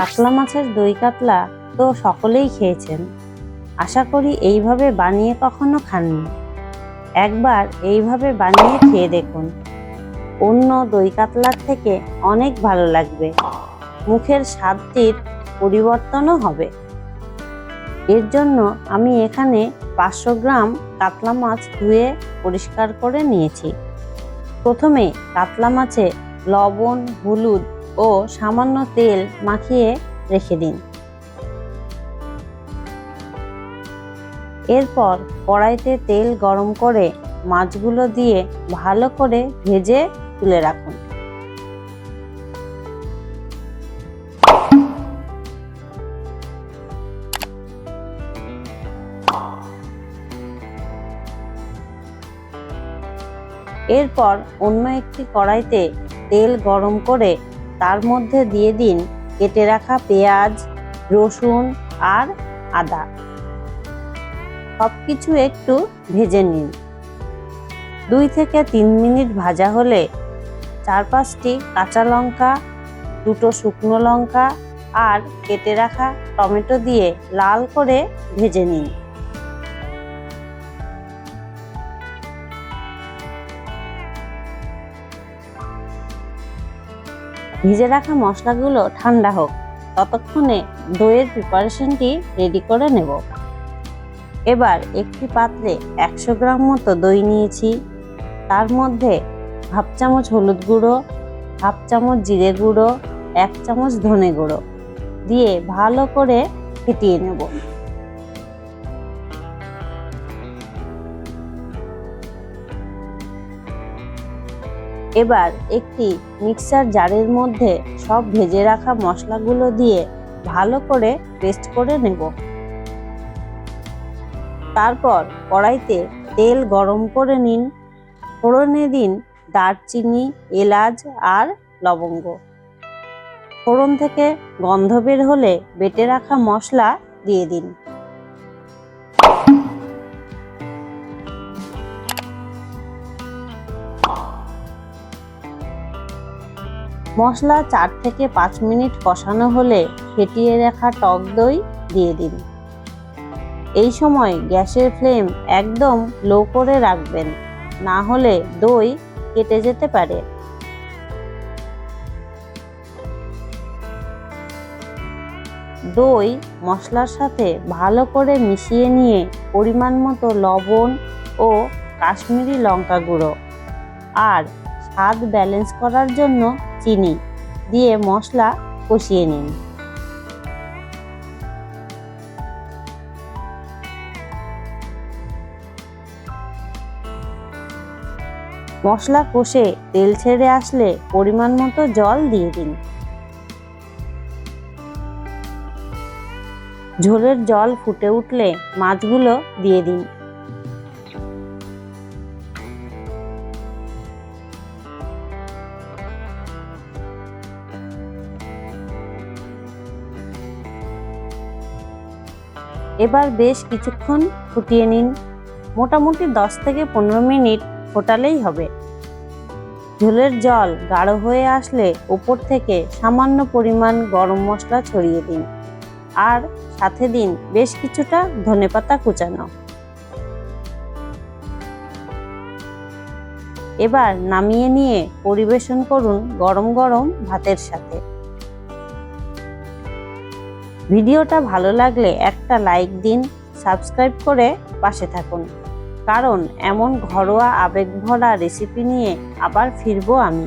কাতলা মাছের দই কাতলা তো সকলেই খেয়েছেন। আশা করি এইভাবে বানিয়ে কখনো খাননি। একবার এইভাবে বানিয়ে খেয়ে দেখুন। অন্য দই কাতলার থেকে অনেক ভালো লাগবে। মুখের স্বাদটির পরিবর্তনও হবে। এর জন্য আমি এখানে পাঁচশো গ্রাম কাতলা মাছ ধুয়ে পরিষ্কার করে নিয়েছি। প্রথমে কাতলা মাছে লবণ, হলুদ ও সামান্য তেল মাখিয়ে রেখে দিন। এরপর কড়াইতে তেল গরম করে মাছগুলো দিয়ে ভালো করে ভেজে তুলে রাখুন। এরপর অন্য একটি কড়াইতে তেল গরম করে তার মধ্যে দিয়ে দিন কেটে রাখা পেঁয়াজ, রসুন আর আদা। সব কিছু একটু ভেজে নিন। দুই থেকে তিন মিনিট ভাজা হলে চার পাঁচটি কাঁচা লঙ্কা, দুটো শুকনো লঙ্কা আর কেটে রাখা টমেটো দিয়ে লাল করে ভেজে নিন। ভিজে রাখা মশলাগুলো ঠান্ডা হোক। ততক্ষণে দইয়ের প্রিপারেশনটি রেডি করে নেব। এবার একটি পাত্রে একশো গ্রাম মতো দই নিয়েছি। তার মধ্যে হাফ চামচ হলুদ গুঁড়ো, হাফ চামচ জিরে গুঁড়ো, এক চামচ ধনে গুঁড়ো দিয়ে ভালো করে ফেটিয়ে নেব। এবার একটি মিক্সার জারের মধ্যে সব ভেজে রাখা মশলাগুলো দিয়ে ভালো করে পেস্ট করে নেব। তারপর কড়াইতে তেল গরম করে নিন। ফোড়নে দিন দারচিনি, এলাচ আর লবঙ্গ। ফোড়ন থেকে গন্ধ বের হলে বেটে রাখা মশলা দিয়ে দিন। মশলা চার থেকে পাঁচ মিনিট কষানো হলে ফেটিয়ে রাখা টক দই দিয়ে দিন। এই সময় গ্যাসের ফ্লেম একদম লো করে রাখবেন, না হলে দই কেটে যেতে পারে। দই মশলার সাথে ভালো করে মিশিয়ে নিয়ে পরিমাণ মতো লবণ ও কাশ্মীরি লঙ্কা গুঁড়ো। আর স্বাদ ব্যালেন্স করার জন্য চিনি দিয়ে মশলা কষিয়ে নিন। মশলা কষে তেল ছেড়ে আসলে পরিমাণ মতো জল দিয়ে দিন। ঝোলের জল ফুটে উঠলে মাছগুলো দিয়ে দিন। এবার বেশ কিছুক্ষণ ফুটিয়ে নিন। মোটামুটি দশ থেকে পনেরো মিনিট ফোটালেই হবে। ঝোলের জল গাঢ় হয়ে আসলে উপর থেকে সামান্য পরিমাণ গরম মশলা ছড়িয়ে দিন। আর সাথে দিন বেশ কিছুটা ধনেপাতা কুচানো। এবার নামিয়ে নিয়ে পরিবেশন করুন গরম গরম ভাতের সাথে। ভিডিওটা ভালো লাগলে একটা লাইক দিন, সাবস্ক্রাইব করে পাশে থাকুন। কারণ এমন ঘরোয়া আবেগভরা রেসিপি নিয়ে আবার ফিরবো আমি।